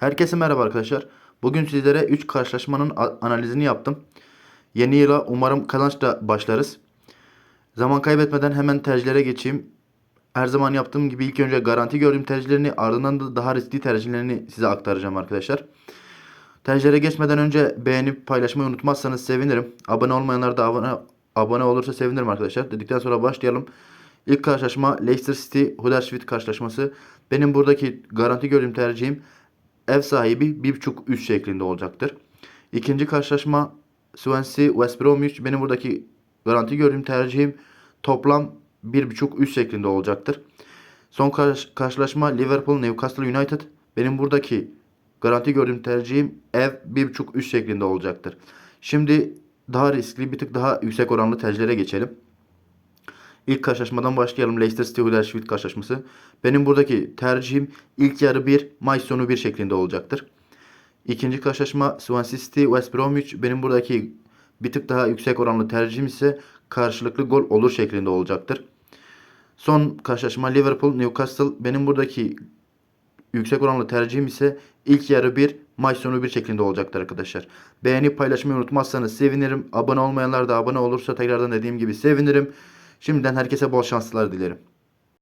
Herkese merhaba arkadaşlar. Bugün sizlere 3 karşılaşmanın analizini yaptım. Yeni yıla umarım kazançla başlarız. Zaman kaybetmeden hemen tercihlere geçeyim. Her zaman yaptığım gibi ilk önce garanti gördüğüm tercihlerini ardından da daha riskli tercihlerini size aktaracağım arkadaşlar. Tercihlere geçmeden önce beğenip paylaşmayı unutmazsanız sevinirim. Abone olmayanlar da abone, abone olursa sevinirim arkadaşlar. Dedikten sonra başlayalım. İlk karşılaşma Leicester City Huddersfield karşılaşması. Benim buradaki garanti gördüğüm tercihim ev sahibi 1.5 üst şeklinde olacaktır. İkinci karşılaşma Swansea West Bromwich. Benim buradaki garanti gördüğüm tercihim toplam 1.5 üst şeklinde olacaktır. Son karş- karşılaşma Liverpool Newcastle United. Benim buradaki garanti gördüğüm tercihim ev 1.5 üst şeklinde olacaktır. Şimdi daha riskli bir tık daha yüksek oranlı tercihlere geçelim. İlk karşılaşmadan başlayalım. Leicester City Huddersfield karşılaşması. Benim buradaki tercihim ilk yarı 1, maç sonu 1 şeklinde olacaktır. İkinci karşılaşma Swansea City West Bromwich. Benim buradaki bir tık daha yüksek oranlı tercihim ise karşılıklı gol olur şeklinde olacaktır. Son karşılaşma Liverpool Newcastle. Benim buradaki yüksek oranlı tercihim ise ilk yarı 1, maç sonu 1 şeklinde olacaktır arkadaşlar. Beğenip paylaşmayı unutmazsanız sevinirim. Abone olmayanlar da abone olursa tekrardan dediğim gibi sevinirim. Şimdiden herkese bol şanslar dilerim.